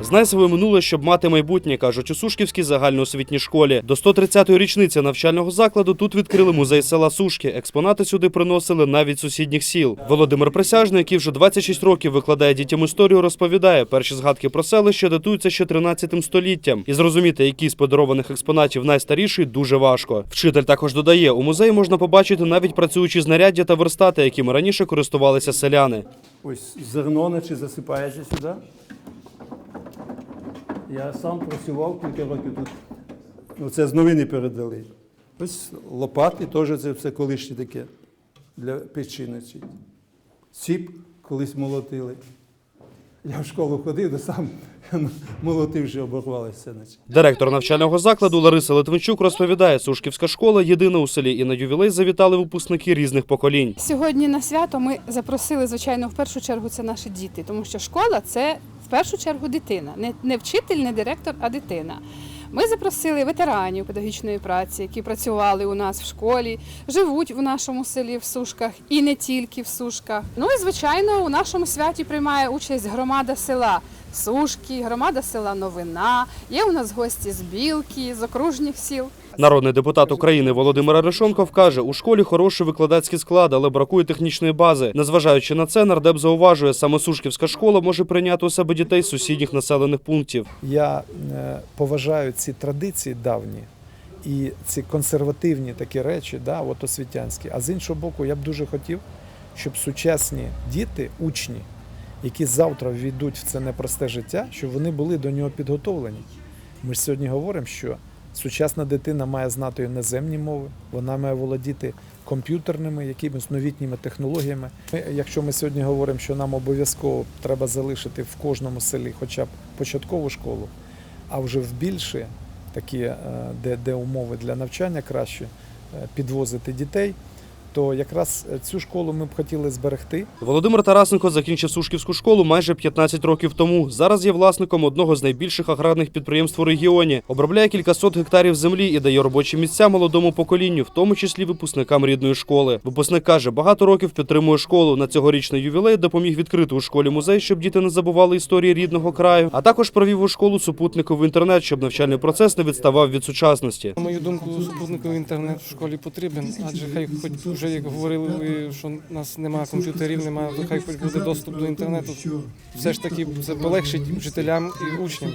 Знай своє минуле, щоб мати майбутнє, кажуть у Сушківській загальноосвітній школі. До 130-ї річниці навчального закладу тут відкрили музей села Сушки. Експонати сюди приносили навіть сусідніх сіл. Володимир Присяжний, який вже 26 років викладає дітям історію, розповідає, перші згадки про селище датуються ще 13 століттям. І зрозуміти, який з подарованих експонатів найстаріший, дуже важко. Вчитель також додає, у музеї можна побачити навіть працюючі знаряддя та верстати, якими раніше користувалися селяни. Ось зерно наче засипається сюди. Я сам працював кілька років тут. Ну, це з новини передали. Ось лопати теж це все колишнє таке для печі ночі. Сіп колись молотили. Я в школу ходив, де сам молотив, що оборвалося. Директор навчального закладу Лариса Литвинчук розповідає, Сушківська школа єдина у селі, і на ювілей завітали випускники різних поколінь. Сьогодні на свято ми запросили, звичайно, в першу чергу це наші діти, тому що школа це першу чергу дитина, не, не вчитель, не директор, а дитина. Ми запросили ветеранів педагогічної праці, які працювали у нас в школі, живуть в нашому селі в Сушках і не тільки в Сушках. Ну і звичайно, у нашому святі приймає участь громада села Сушки, громада села Новина. Є у нас гості з Білки, з окружніх сіл. Народний депутат України Володимир Арешонков каже, у школі хороший викладацький склад, але бракує технічної бази. Незважаючи на це, нардеп зауважує, саме Сушківська школа може прийняти у себе дітей з сусідніх населених пунктів. Я е, поважаю ці традиції давні і ці консервативні такі речі, да, от освітянські. А з іншого боку, я б дуже хотів, щоб сучасні діти, учні, які завтра війдуть в це непросте життя, щоб вони були до нього підготовлені. Ми ж сьогодні говоримо, що сучасна дитина має знати іноземні мови, вона має володіти комп'ютерними, якимись новітніми технологіями. Ми, якщо ми сьогодні говоримо, що нам обов'язково треба залишити в кожному селі хоча б початкову школу, а вже в більше такі, е, де, де умови для навчання краще, е, підвозити дітей, то якраз е, цю школу ми б хотіли зберегти. Володимир Тарасенко закінчив Сушківську школу майже 15 років тому. Зараз є власником одного з найбільших аграрних підприємств у регіоні. Обробляє кількасот гектарів землі і дає робочі місця молодому поколінню, в тому числі випускникам рідної школи. Випускник каже, багато років підтримує школу. На цьогорічний ювілей допоміг відкрити у школі музей, щоб діти не забували історії рідного краю. А також провів у школу супутниковий інтернет, щоб навчальний процес не відставав від сучасності. На мою думку, супутниковий інтернет в школі потрібен, адже хай хоч вже як говорили ви, що у нас немає комп'ютерів, немає, то хай хоч буде доступ до інтернету. Все ж таки це полегшить вчителям і учням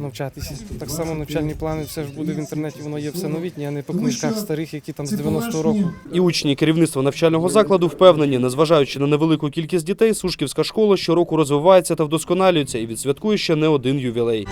навчатися. Так само навчальні плани, все ж буде в інтернеті, воно є все новітнє, а не по книжках старих, які там з 90-го року. І учні і керівництво навчального закладу впевнені, незважаючи на невелику кількість дітей, Сушківська школа щороку розвивається та вдосконалюється і відсвяткує ще не один ювілей.